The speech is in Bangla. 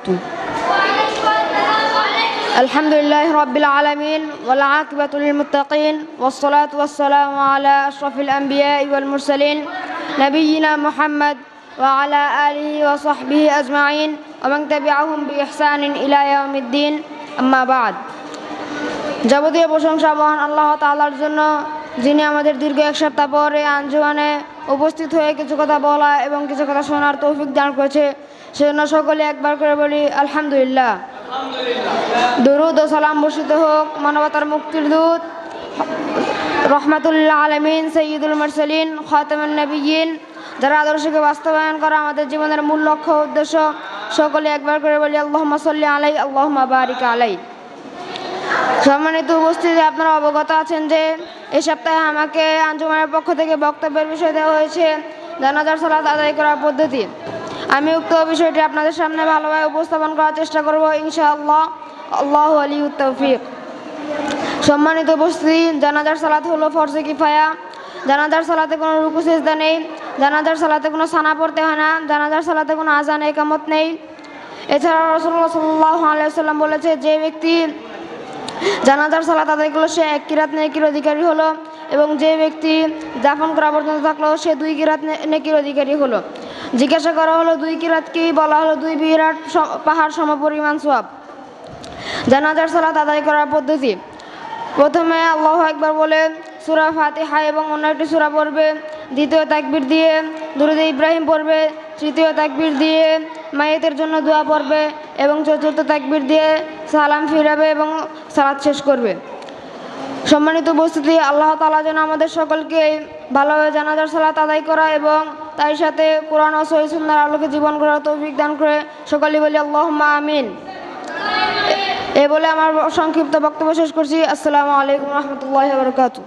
وبركاته الحمد لله رب العالمين والعاقبة للمتقين والصلاة والسلام على أشرف الأنبياء والمرسلين نبينا محمد وعلى آله وصحبه أجمعين ومن تبعهم بإحسان إلى يوم الدين أما بعد যাবতীয় প্রশংসা মহান আল্লাহ তাআলার জন্য যিনি আমাদের দীর্ঘ এক সপ্তাহ পরে আঞ্জুমানে উপস্থিত হয়ে কিছু কথা বলা এবং কিছু কথা শোনার তৌফিক দান করেছে সেজন্য সকলে একবার করে বলি আলহামদুলিল্লাহ। দরুদ ও সালাম বর্ষিত হোক মানবতার মুক্তির দূত রহমাতুল্লাহ আলমিন সৈয়দুল মরসলিন খাতামুন নবীন যারা আদর্শকে বাস্তবায়ন করা আমাদের জীবনের মূল লক্ষ্য উদ্দেশ্য সকলে একবার করে বলি আল্লাহ সাল্লি আলাই আল্লাহ বারিক আলাই সম্মানিত উপস্থিতি আপনারা অবগত আছেন যে এই সপ্তাহে আমাকে আঞ্জুমানের পক্ষ থেকে বক্তব্যের বিষয় দেওয়া হয়েছে জানাজার সালাত আদায় করার পদ্ধতি। আমি উক্ত বিষয়টি আপনাদের সামনে ভালোভাবে উপস্থাপন করার চেষ্টা করব, ইনশাআল্লাহ। আল্লাহ আলী তৌফিক। সম্মানিত উপস্থিতি, জানাজার সালাত হলো ফরজে কিফায়া। জানাজার সালাতে কোনো রুকু, সেজদা নেই। জানাজার সালাতে কোনো সানা পড়তে হয় না। জানাজার সালাতে কোনো আজান, একামত নেই। এছাড়া রসুল্লাহ সাল্লাহ আলাইসাল্লাম বলেছে, যে ব্যক্তি জানাজার সালাত আদায় করল, সে এক কিরাত নেকির অধিকারী হলো এবং যে ব্যক্তি দাফন করা পর্যন্ত থাকল, সে দুই কিরাত নেকির অধিকারী হলো। জিজ্ঞাসা করা হলো দুই কিরাত কি বলা হলো দুই বিরাট পাহাড় সমপরিমাণ সোয়াব। জানাজার সালাত আদায় করার পদ্ধতি। প্রথমে আল্লাহ একবার বলে, সুরা ফাতিহা এবং অন্য একটি সুরা পড়বে। দ্বিতীয় তাকবির দিয়ে দুরুদ ইব্রাহিম পড়বে। তৃতীয় তাকবির দিয়ে মায়েতের জন্য দোয়া পড়বে এবং চতুর্থ তাকবির দিয়ে সালাম ফিরাবে এবং সালাদ শেষ করবে। সম্মানিত উপস্থিতি, আল্লাহ তালা যেন আমাদের সকলকে ভালোভাবে জানাজার সালাত আদায় করা এবং তার সাথে কোরআন ও সহি সুন্দর আলোকে জীবন করার তৌফিক দান করে সকলে বলি আল্লাহ আমিন। এ বলে আমার সংক্ষিপ্ত বক্তব্য শেষ করছি। আসসালামু আলাইকুম রহমতুল্লাহ বরকাতু